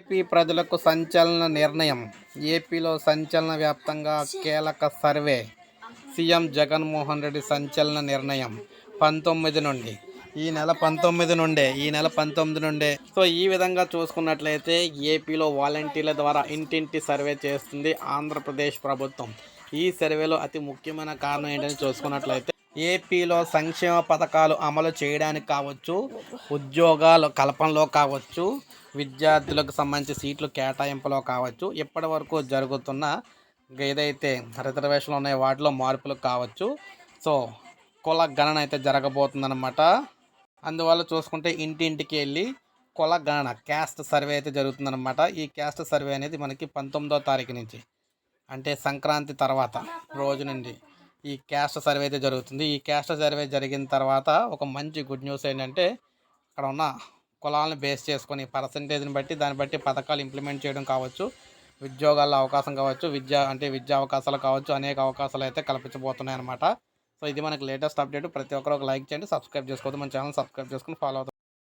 AP ప్రజలకు సంచలన నిర్ణయం. ఏపీలో సంచలన వ్యాప్తంగా కీలక సర్వే. సీఎం జగన్మోహన్ రెడ్డి సంచలన నిర్ణయం. పంతొమ్మిది నుండి. ఈ నెల పంతొమ్మిది నుండే. ఈ నెల పంతొమ్మిది నుండే. సో ఈ విధంగా చూసుకున్నట్లయితే ఏపీలో వాలంటీర్ల ద్వారా ఇంటింటి సర్వే చేస్తుంది ఆంధ్రప్రదేశ్ ప్రభుత్వం. ఈ సర్వేలో అతి ముఖ్యమైన కారణం ఏంటని చూసుకున్నట్లయితే ఏపీలో సంక్షేమ పథకాలు అమలు చేయడానికి కావచ్చు ఉద్యోగాలు కల్పనలో కావచ్చు విద్యార్థులకు సంబంధించి సీట్లు కేటాయింపులో కావచ్చు ఇప్పటి వరకు జరుగుతున్న ఏదైతే రిజర్వేషన్లు ఉన్నాయో వాటిలో మార్పులు కావచ్చు. సో కుల గణన అయితే జరగబోతుందన్నమాట. అందువల్ల చూసుకుంటే ఇంటింటికి వెళ్ళి కుల గణన క్యాస్ట్ సర్వే అయితే జరుగుతుందన్నమాట. ఈ క్యాస్ట్ సర్వే అనేది మనకి పంతొమ్మిదో తారీఖు నుంచి అంటే సంక్రాంతి తర్వాత రోజు నుండి. ఈ క్యాస్ట్ సర్వే అయితే జరుగుతుంది. ఈ క్యాస్ట్ సర్వే జరిగిన తర్వాత ఒక మంచి గుడ్ న్యూస్ ఏంటంటే అక్కడ ఉన్న కులాలను బేస్ చేసుకొని పర్సంటేజ్ని బట్టి దాన్ని బట్టి పథకాలు ఇంప్లిమెంట్ చేయడం కావచ్చు. ఉద్యోగాల్లో అవకాశం కావచ్చు విద్యా అంటే విద్యా అవకాశాలు కావచ్చు అనేక అవకాశాలు అయితే కల్పించబోతున్నాయి అనమాట సో ఇది మనకి లేటెస్ట్ అప్డేట్. ప్రతి ఒక్కరు ఒక లైక్ చేయండి సబ్స్క్రైబ్ చేసుకోవద్దు. మన ఛానల్ సబ్స్క్రైబ్ చేసుకుని ఫాలో అవుతుంది